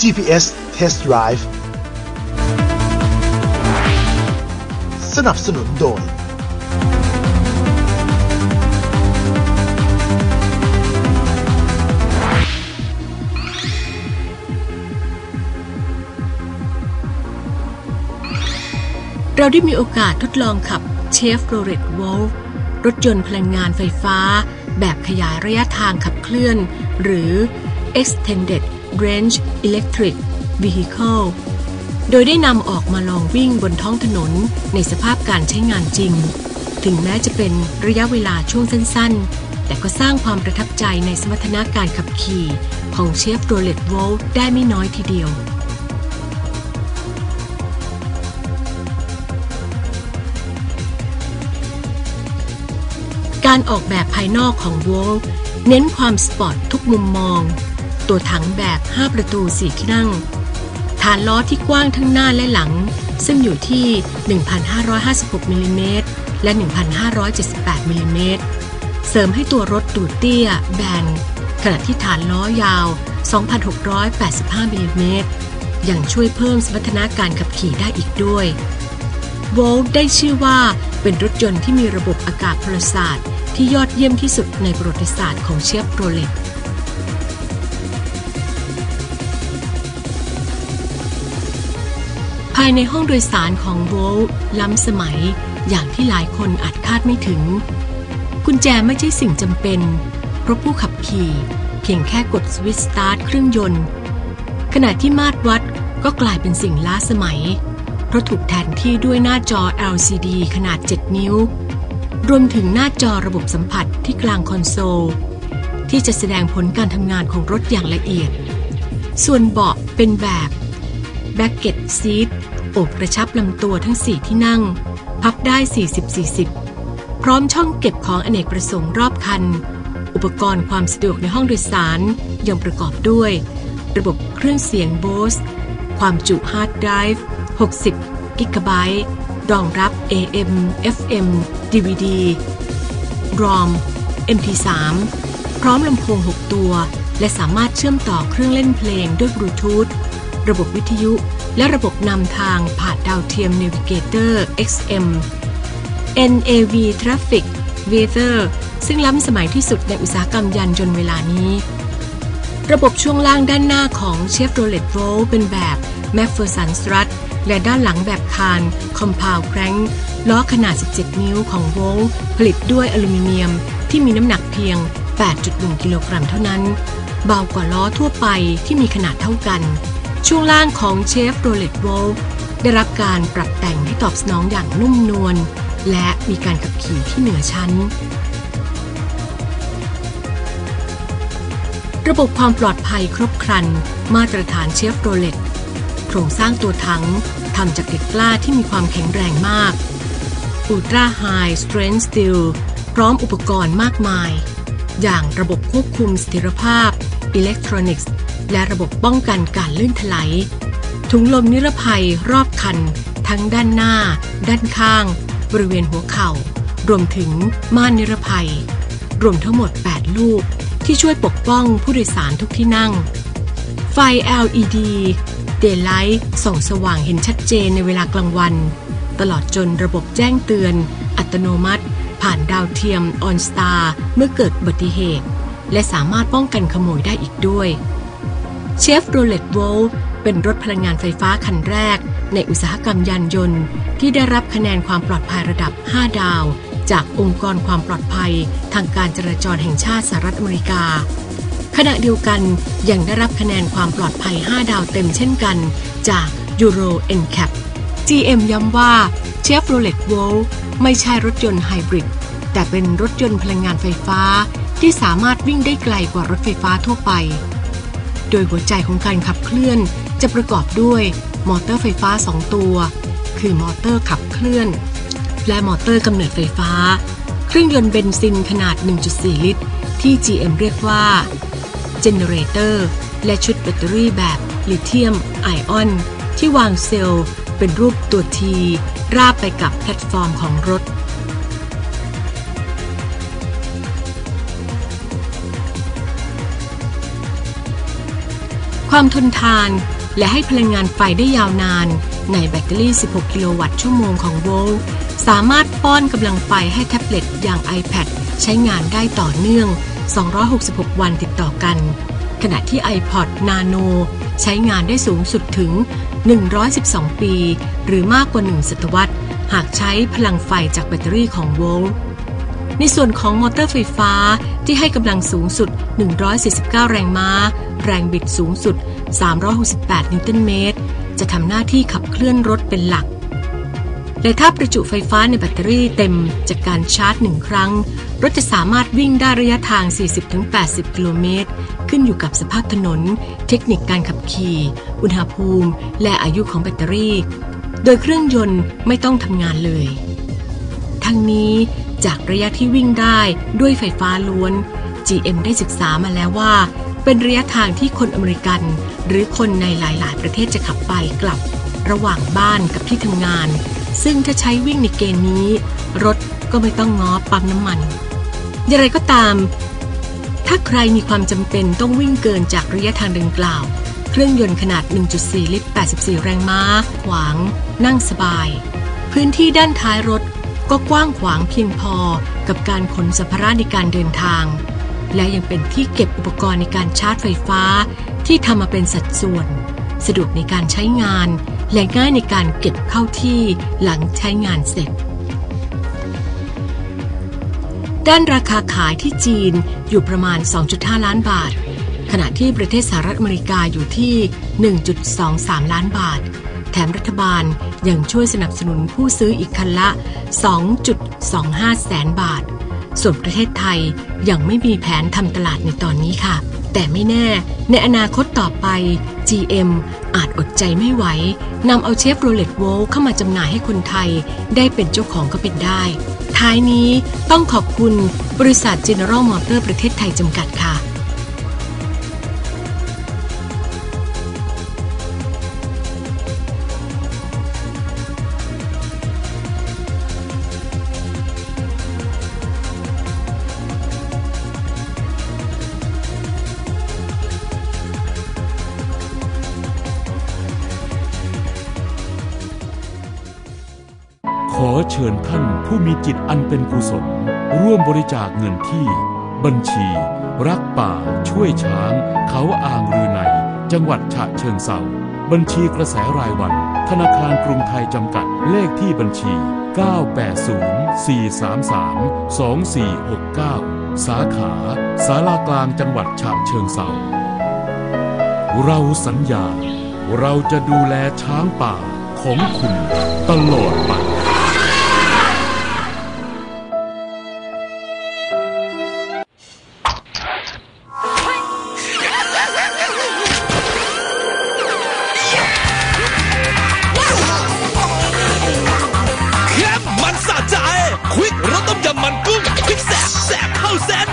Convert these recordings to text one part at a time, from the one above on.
GPS Test Drive สนับสนุนโดย เราได้มีโอกาสทดลองขับเชฟโรเลตวอลรถยนต์พลังงานไฟฟ้า แบบขยายระยะทางขับเคลื่อน หรือ Extended Range Electric Vehicle โดยได้นำออกมาลองวิ่งบนท้องถนนในสภาพการใช้งานจริง ถึงแม้จะเป็นระยะเวลาช่วงสั้นๆ แต่ก็สร้างความประทับใจในสมรรถนะการขับขี่ ของเชฟโรเลตโวลได้ไม่น้อยทีเดียวการออกแบบภายนอกของ v o l เน้นความสปอร์ตทุกมุมมอง ตัวถังแบบ 5 ประตู 4 ที่นั่ง ฐานล้อที่กว้างทั้งหน้าและหลัง ซึ่งอยู่ที่ 1,556มิลลิเมตรและ 1,578มิลลิเมตรเสริมให้ตัวรถดูดเตี้ย แบน ขณะที่ฐานล้อยาว 2,685มิลลิเมตรยังช่วยเพิ่มสมรรถนะการขับขี่ได้อีกด้วยโวลต์ได้ชื่อว่าเป็นรถยนต์ที่มีระบบอากาศพลศาสตร์ที่ยอดเยี่ยมที่สุดในประวัติศาสตร์ของเชฟโรเลต ภายในห้องโดยสารของโวลต์ล้ำสมัยอย่างที่หลายคนอาจคาดไม่ถึง กุญแจไม่ใช่สิ่งจำเป็น เพราะผู้ขับขี่เพียงแค่กดสวิตช์สตาร์ทเครื่องยนต์ ขณะที่มาตรวัดก็กลายเป็นสิ่งล้าสมัย เพราะถูกแทนที่ด้วยหน้าจอ LCD ขนาด 7 นิ้ว รวมถึงหน้าจอระบบสัมผัสที่กลางคอนโซล ที่จะแสดงผลการทำงานของรถอย่างละเอียด ส่วนเบาะเป็นแบบ แบ็กเก็ตซีทโอบกระชับลำตัวทั้ง 4 ที่นั่ง พับได้ 40-40 พร้อมช่องเก็บของอเนกประสงค์รอบคัน อุปกรณ์ความสะดวกในห้องโดยสารยังประกอบด้วย ระบบเครื่องเสียง Bose ความจุฮาร์ดไดรฟ์60 กิกะไบต์รองรับ AM FM DVD ROM MP3 พร้อมลำโพง 6 ตัว และสามารถเชื่อมต่อเครื่องเล่นเพลงด้วยบลูทูธ ระบบวิทยุ และระบบนำทางผ่านดาวเทียม Navigator XM NAV Traffic Weather ซึ่งล้ำสมัยที่สุดในอุตสาหกรรมยานยนต์เวลานี้ ระบบช่วงล่างด้านหน้าของ Chevrolet v o l เป็นแบบ McPherson Strut และด้านหลังแบบคาน Compound Crank ล้อขนาด 17 นิ้วของ v o l ผลิตด้วยอลูมิเนียมที่มีน้ำหนักเพียง 8.1 กิโลกรัมเท่านั้น เบากว่าล้อทั่วไปที่มีขนาดเท่ากัน ช่วงล่างของ Chevrolet Volt ได้รับการปรับแต่งให้ตอบสนองอย่างนุ่มนวลและมีการขับขี่ที่เหนือชั้น ระบบความปลอดภัยครบครัน มาตรฐานเชฟโรเลตโครงสร้างตัวถังทำจากเหล็กกล้าที่มีความแข็งแรงมาก Ultra High Strength Steel พร้อมอุปกรณ์มากมาย อย่างระบบควบคุมสถิรภาพอิเล็กทรอนิกส์ และระบบป้องกันการลื่นถลายถุงลมนิรภัยรอบคัน ทั้งด้านหน้า ด้านข้าง บริเวณหัวเข่า รวมถึงม่านนิรภัย รวมทั้งหมด 8 ลูก ที่ช่วยปกป้องผู้โดยสารทุกที่นั่ง ไฟ LED Daylight ส่องสว่างเห็นชัดเจนในเวลากลางวัน ตลอดจนระบบแจ้งเตือน อัตโนมัติ ผ่านดาวเทียม OnStar เมื่อเกิดอุบัติเหตุ และสามารถป้องกันขโมยได้อีกด้วย เชฟโรเลตโวลเป็นรถพลังงานไฟฟ้าคันแรก ในอุตสาหกรรมยานยนต์ ที่ได้รับคะแนนความปลอดภัยระดับ 5 ดาว จากองค์กรความปลอดภัย ทางการจราจรแห่งชาติสหรัฐอเมริกา ขณะเดียวกันยังได้รับคะแนนความปลอดภัย 5 ดาวเต็มเช่นกัน จาก Euro NCAP GM ย้ำว่า Chevrolet Volt ไม่ใช่รถยนต์ไฮบริดแต่เป็นรถยนต์พลังงานไฟฟ้า ที่สามารถวิ่งได้ไกลกว่ารถไฟฟ้าทั่วไป โดยหัวใจของการขับเคลื่อน จะประกอบด้วยมอเตอร์ไฟฟ้า 2 ตัว คือมอเตอร์ขับเคลื่อน และมอเตอร์กำเนิดไฟฟ้า เครื่องยนต์เบนซินขนาด 1.4 ลิตร ที่ GM เรียกว่า Generator และชุดแบตเตอรี่แบบลิเธียมไอออน ที่วางเซลล์ เป็นรูปตัวทีราบไปกับแพลตฟอร์มของรถ ความทนทาน และให้พลังงานไฟได้ยาวนาน ในแบตเตอรี่ 16 กิโลวัตต์ชั่วโมงของโวลต์สามารถป้อนกำลังไฟให้แท็บเล็ตอย่าง iPad ใช้งานได้ต่อเนื่อง 266 วันติดต่อกัน ขณะที่ iPod Nano ใช้งานได้สูงสุดถึง 112 ปี หรือมากกว่า 1 ศตวรรษ หากใช้พลังไฟจากแบตเตอรี่ของโวลต์ ในส่วนของมอเตอร์ไฟฟ้าที่ให้กำลังสูงสุด 149 แรงม้า แรงบิดสูงสุด 368 นิวตันเมตร จะทำหน้าที่ขับเคลื่อนรถเป็นหลัก และถ้าประจุไฟฟ้าในแบตเตอรี่เต็มจากการชาร์จหนึ่งครั้ง รถจะสามารถวิ่งได้ระยะทาง 40-80 กิโลเมตร ขึ้นอยู่กับสภาพถนน เทคนิคการขับขี่ อุณหภูมิ และอายุของแบตเตอรี่ โดยเครื่องยนต์ไม่ต้องทำงานเลย ทั้งนี้ จากระยะที่วิ่งได้ด้วยไฟฟ้าล้วน GM ได้ศึกษามาแล้วว่า เป็นระยะทางที่คนอเมริกัน หรือคนในหลาย ๆ ประเทศจะขับไปกลับ ระหว่างบ้านกับที่ทำงาน ซึ่งถ้าใช้วิ่งในเกณฑ์นี้ รถก็ไม่ต้องง้อปั๊มน้ำมัน อย่างไรก็ตาม ถ้าใครมีความจำเป็นต้องวิ่งเกินจากระยะทางดังกล่าว เครื่องยนต์ขนาด 1.4 ลิตร 84 แรงม้า ขวาง นั่งสบาย พื้นที่ด้านท้ายรถ ก็กว้างขวางเพียงพอกับการขนสัมภาระในการเดินทาง และยังเป็นที่เก็บอุปกรณ์ในการชาร์จไฟฟ้า ที่ทำมาเป็นสัดส่วน สะดวกในการใช้งาน และง่ายในการเก็บเข้าที่หลังใช้งานเสร็จ ด้านราคาขายที่จีนอยู่ประมาณ 2.5 ล้านบาท ขณะที่ประเทศสหรัฐอเมริกาอยู่ที่ 1.23 ล้านบาท ถมรัฐบาลยังช่วยสนับสนุนผู้ซื้ออีกคันละ 2.25 แสนบาท ส่วนประเทศไทยยังไม่มีแผนทำตลาดในตอนนี้ค่ะ แต่ไม่แน่ในอนาคตต่อไป GM อาจอดใจไม่ไหวนำเอาเชฟโรเลตโวลเข้ามาจำหน่ายให้คนไทย ได้เป็นเจ้าของก็เป็นได้ ท้ายนี้ต้องขอบคุณบริษัท General Motor ประเทศไทยจำกัดค่ะ เชิญท่านผู้มีจิตอันเป็นกุศล ร่วมบริจาคเงินที่ บัญชี รักป่า ช่วยช้าง เขาอ่างรือใน จังหวัดฉะเชิงเซาบัญชีกระแสรายวัน ธนาคารกรุงไทยจำกัดเลขที่บัญชี 980-433-2469 สาขาสารากลางจังหวัดฉะเชิงเซาเราสัญญา เราจะดูแลช้างป่าของคุณตลอดไป มมันสะใจ ควิกรสต้มยำมันกุ้งควิกแสบแสบเข้าเส้น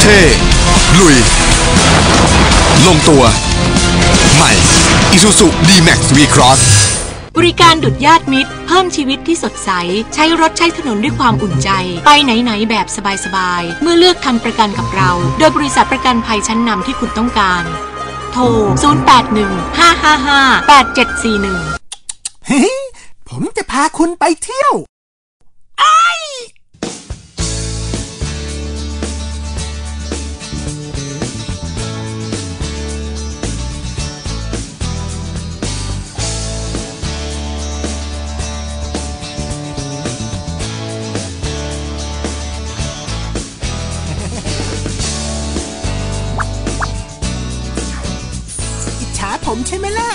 เท่ลุย ลงตัว ใหม่ Isuzu D-Max V-Cross บริการดุดญาติมิตร เพิ่มชีวิตที่สดใส ใช้รถใช้ถนนด้วยความอุ่นใจ ไปไหน ๆ แบบสบาย ๆ เมื่อเลือกทำประกันกับเรา โดยบริษัทประกันภัยชั้นนำที่คุณต้องการ โทร 0815558741 ผมจะพาคุณไปเที่ยวอิ ผมใช่ไหมล่ะ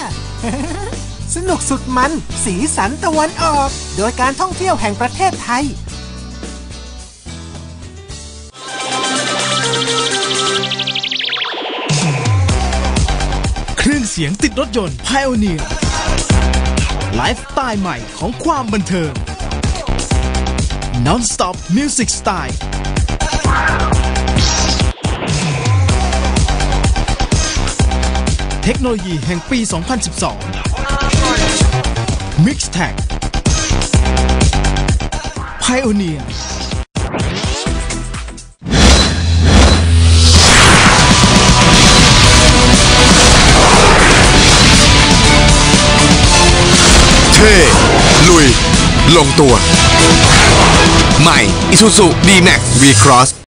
สนุกสุดมัน สีสันตะวันออก โดยการท่องเที่ยวแห่งประเทศไทยเครื่องเสียงติดรถยนต์ Pioneer ไลฟ์สไตล์ใหม่ของความบันเทิง Non-stop Music Style เทคโนโลยีแห่งปี 2012 Mix Tag Pioneer เท่ลุย ลงตัว ใหม่ Isuzu D-Max V-Cross